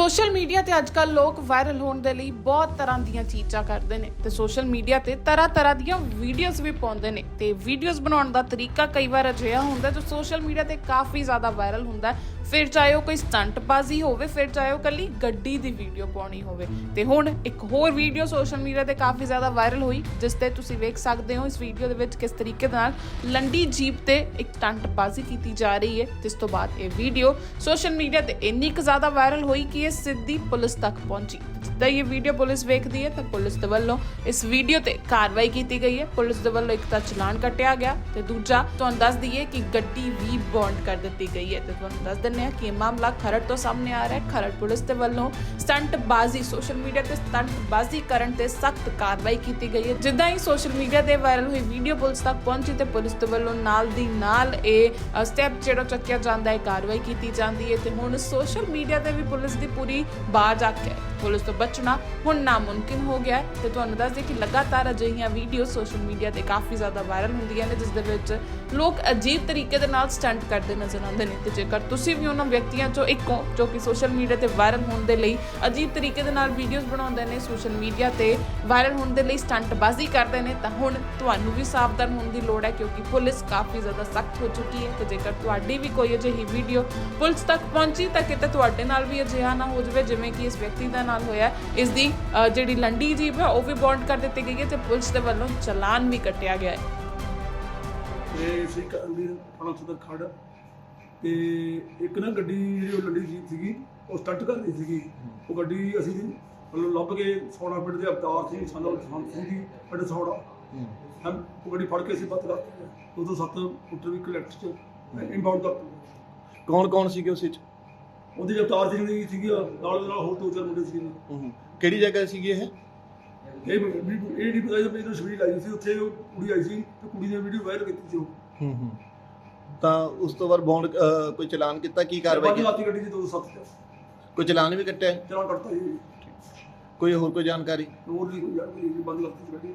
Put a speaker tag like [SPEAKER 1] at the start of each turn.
[SPEAKER 1] Social media ਤੇ ਅੱਜਕੱਲ ਲੋਕ ਵਾਇਰਲ ਹੋਣ ਦੇ ਲਈ ਬਹੁਤ ਤਰ੍ਹਾਂ ਦੀਆਂ ਚੀਜ਼ਾਂ ਕਰਦੇ ਨੇ ਤੇ ਸੋਸ਼ਲ ਮੀਡੀਆ ਤੇ ਤਰ੍ਹਾਂ ਤਰ੍ਹਾਂ ਦੀਆਂ ਵੀਡੀਓਜ਼ ਵੀ ਪਾਉਂਦੇ ਨੇ ਤੇ ਵੀਡੀਓਜ਼ ਬਣਾਉਣ ਦਾ ਤਰੀਕਾ ਕਈ ਵਾਰ ਅਜਿਹਾ ਹੁੰਦਾ ਜੋ ਸੋਸ਼ਲ ਮੀਡੀਆ ਤੇ ਕਾਫੀ ਜ਼ਿਆਦਾ ਵਾਇਰਲ ਹੁੰਦਾ ਫਿਰ ਚਾਹੇ ਉਹ ਕੋਈ ਸਟੰਟਬਾਜ਼ੀ ਹੋਵੇ, ਫਿਰ ਚਾਹੇ ਉਹ ਕੱਲੀ ਗੱਡੀ ਦੀ ਵੀਡੀਓ ਪਾਉਣੀ ਹੋਵੇ। ਤੇ ਹੁਣ ਇੱਕ ਹੋਰ ਵੀਡੀਓ ਸੋਸ਼ਲ ਮੀਡੀਆ ਤੇ ਕਾਫੀ ਜ਼ਿਆਦਾ ਵਾਇਰਲ ਹੋਈ, ਜਿਸ ਤੇ ਤੁਸੀਂ ਵੇਖ ਸਕਦੇ ਹੋ ਇਸ ਵੀਡੀਓ ਦੇ ਵਿੱਚ ਕਿਸ ਤਰੀਕੇ ਦੇ ਨਾਲ ਲੰਡੀ ਜੀਪ ਤੇ ਇੱਕ ਸਟੰਟਬਾਜ਼ੀ ਕੀਤੀ ਜਾ ਰਹੀ ਹੈ, ਜਿਸ ਤੋਂ ਬਾਅਦ ਇਹ ਵੀਡੀਓ ਸੋਸ਼ਲ ਮੀਡੀਆ ਤੇ ਇੰਨੀ ਕੁ ਜ਼ਿਆਦਾ ਵਾਇਰਲ ਹੋਈ ਕਿ ਇਹ ਸਿੱਧੀ ਪੁਲਿਸ ਤੱਕ ਪਹੁੰਚੀ। ਜਿੱਦਾਂ ਇਹ ਵੀਡੀਓ ਪੁਲਿਸ ਵੇਖਦੀ ਹੈ ਤਾਂ ਪੁਲਿਸ ਦੇ ਵੱਲੋਂ ਇਸ ਵੀਡੀਓ ਤੇ ਕਾਰਵਾਈ ਕੀਤੀ ਗਈ ਹੈ। ਪੁਲਿਸ ਦੇ ਵੱਲੋਂ ਇੱਕ ਤਾਂ ਚਲਾਨ ਕੱਟਿਆ ਗਿਆ ਤੇ ਦੂਜਾ ਤੁਹਾਨੂੰ ਦੱਸ ਦਈਏ ਕਿ ਗੱਡੀ ਵੀ ਬੌਂਡ ਕਰ ਦਿੱਤੀ ਗਈ ਹੈ। ਤੇ ਤੁਹਾਨੂੰ ਦੱਸ ਦਿੰਦੇ ਹਾਂ ਕਿ ਇਹ ਮਾਮਲਾ ਖਰੜ ਤੋਂ ਸਾਹਮਣੇ ਆ ਰਿਹਾ ਹੈ। ਖਰੜ ਪੁਲਿਸ ਦੇ ਵੱਲੋਂ ਸਟੰਟਬਾਜ਼ੀ ਸੋਸ਼ਲ ਮੀਡੀਆ ਤੇ ਸਟੰਟਬਾਜ਼ੀ ਕਰਨ ਤੇ ਸਖਤ ਕਾਰਵਾਈ ਕੀਤੀ ਗਈ ਹੈ। ਜਿੱਦਾਂ ਹੀ ਸੋਸ਼ਲ ਮੀਡੀਆ ਤੇ ਵਾਇਰਲ ਹੋਈ ਵੀਡੀਓ ਪੁਲਿਸ ਤੱਕ ਪਹੁੰਚੀ ਤੇ ਪੁਲਿਸ ਦੇ ਵੱਲੋਂ ਨਾਲ ਦੀ ਨਾਲ ਇਹ ਸਟੈਪ ਜਿਹੜਾ ਚੱਕਿਆ ਜਾਂਦਾ ਹੈ, ਕਾਰਵਾਈ ਕੀਤੀ ਜਾਂਦੀ ਹੈ। ਤੇ ਹੁਣ ਸੋਸ਼ਲ ਮੀਡੀਆ ਤੇ ਵੀ ਪੁਲਿਸ ਦੀ ਪੂਰੀ ਬਾਜ਼ ਆ ਪੁਲਿਸ ਤੋਂ ਬਚਣਾ ਹੁਣ ਨਾਮੁਮਕਿਨ ਹੋ ਗਿਆ ਹੈ ਤੇ ਤੁਹਾਨੂੰ ਦੱਸ ਦਈਏ ਕਿ ਲਗਾਤਾਰ ਅਜਿਹੀਆਂ ਵੀਡੀਓ ਸੋਸ਼ਲ ਮੀਡੀਆ ਤੇ ਕਾਫੀ ਜ਼ਿਆਦਾ ਵਾਇਰਲ ਹੁੰਦੀਆਂ ਨੇ, ਜਿਸ ਦੇ ਵਿੱਚ ਲੋਕ ਅਜੀਬ ਤਰੀਕੇ ਦੇ ਨਾਲ ਸਟੰਟ ਕਰਦੇ ਨਜ਼ਰ ਆਉਂਦੇ ਨੇ। ਤੇ ਜੇਕਰ ਤੁਸੀਂ ਵੀ ਉਹਨਾਂ ਵਿਅਕਤੀਆਂ ਚੋਂ ਇੱਕ ਹੋ ਜੋ ਕਿ ਸੋਸ਼ਲ ਮੀਡੀਆ ਤੇ ਵਾਇਰਲ ਹੋਣ ਦੇ ਲਈ ਅਜੀਬ ਤਰੀਕੇ ਦੇ ਨਾਲ ਵੀਡੀਓਜ਼ ਬਣਾਉਂਦੇ ਨੇ ਸੋਸ਼ਲ ਮੀਡੀਆ ਤੇ ਵਾਇਰਲ ਹੋਣ ਦੇ ਲਈ ਸਟੰਟਬਾਜ਼ੀ ਕਰਦੇ ਨੇ, ਤਾਂ ਹੁਣ ਤੁਹਾਨੂੰ ਵੀ ਸਾਵਧਾਨ ਹੋਣ ਦੀ ਲੋੜ ਹੈ ਕਿਉਂਕਿ ਪੁਲਿਸ ਕਾਫੀ ਜ਼ਿਆਦਾ ਸਖਤ ਹੋ ਚੁੱਕੀ ਹੈ। ਤੇ ਜੇਕਰ ਤੁਹਾਡੀ ਵੀ ਕੋਈ ਅਜਿਹੀ ਵੀਡੀਓ ਪੁਲਿਸ ਤੱਕ ਪਹੁੰਚੀ, ਤਾਂ ਕਿਤੇ ਤੁਹਾਡੇ ਨਾਲ ਵੀ ਅਜਿਹਾ ਨਾ ਹੋ ਜਾਵੇ ਜਿਵੇਂ ਕਿ ਇਸ ਵਿਅਕਤੀ ਦਾ ਨਾਲ ਹੋਇਆ। ਇਸ ਦੀ ਜਿਹੜੀ ਲੰਡੀ ਜੀਪ ਹੈ ਉਹ ਵੀ ਬੌਂਡ ਕਰ ਦਿੱਤੀ ਗਈ ਹੈ ਤੇ ਪੁਲਿਸ ਦੇ ਵੱਲੋਂ ਚਲਾਨ ਵੀ ਕੱਟਿਆ ਗਿਆ ਹੈ।
[SPEAKER 2] ਤੇ ਸੀ ਕੰਦੀ ਥਾਣਾ ਸਦਰ ਖੜ ਤੇ ਇੱਕ ਨਾ ਗੱਡੀ ਜਿਹੜੀ ਉਹ ਲੰਡੀ ਜੀਪ ਸੀਗੀ ਉਹ ਸਟੰਟ ਕਰ ਰਹੀ ਸੀਗੀ। ਉਹ ਗੱਡੀ ਅਸੀਂ ਮਤਲਬ ਲੱਭ ਕੇ ਸੋਨਾ ਪਿੰਡ ਦੇ ਅਵਤਾਰ ਸਿੰਘ ਸਾਨੂੰ ਸੰਤ ਸਿੰਘ ਜੀ ਪਿੰਡ ਸੋਨਾ ਹਮ ਉਹ ਗੱਡੀ ਫੜ ਕੇ ਅਸੀਂ ਬੱਤ ਕਰਤੀ ਉਦੋਂ ਸੱਤ ਫੁੱਟਰ ਵੀ ਕਲੈਕਟ ਚ ਇੰਬਾਉਂਡ ਕਰਤੀ
[SPEAKER 3] ਕੌਣ ਕੌਣ ਸੀਗੇ ਉਸ ਵਿੱਚ?
[SPEAKER 2] ਉਹਦੀ ਜੋ ਅਵਤਾਰ ਸਿੰਘ ਦੀ ਸੀਗੀ ਨਾਲ ਦੇ ਨਾਲ ਹੋਰ ਦੋ ਚਾਰ ਮੁੰਡੇ ਸੀਗੇ।
[SPEAKER 3] ਕਿਹੜੀ ਜਗ੍ਹਾ ਸੀਗੀ ਇਹ?
[SPEAKER 2] ਇਹ ਵੀ- ਇਹ ਨਹੀਂ ਪਤਾ ਜਦੋਂ ਇਹਨੂੰ ਛੁਰੀ ਲਾਈ ਸੀ ਉੱਥੇ ਉਹ ਕੁੜੀ ਆਈ ਸੀ ਤੇ ਕੁੜੀ ਨੇ ਵੀਡੀਓ ਵਾਇਰਲ ਕੀਤੀ ਸੀ ਉਹ।
[SPEAKER 3] ਹੂੰ ਹੂੰ। ਤਾਂ ਉਸ ਤੋਂ ਬਾਅਦ ਬੌਂਡ ਕੋਈ ਚਲਾਨ ਕੀਤਾ ਕੀ ਕਾਰਵਾਈ
[SPEAKER 2] ਬਾਕੀ
[SPEAKER 3] ਕੀਤੀ?
[SPEAKER 2] ਰਾਤੀ ਗੱਡੀ ਦੀ 207 ਚ।
[SPEAKER 3] ਕੋਈ ਚਲਾਨ ਵੀ ਕੱਟਿਆ?
[SPEAKER 2] ਚਲਾ ਕਰਤਾ ਜੀ।
[SPEAKER 3] ਕੋਈ ਹੋਰ ਕੋਈ ਜਾਣਕਾਰੀ?
[SPEAKER 2] ਹੋਰ ਨਹੀਂ ਕੋਈ ਯਾਰ ਕੋਈ ਬੰਦ ਕਰਤੀ ਸੀ ਗੱਡੀ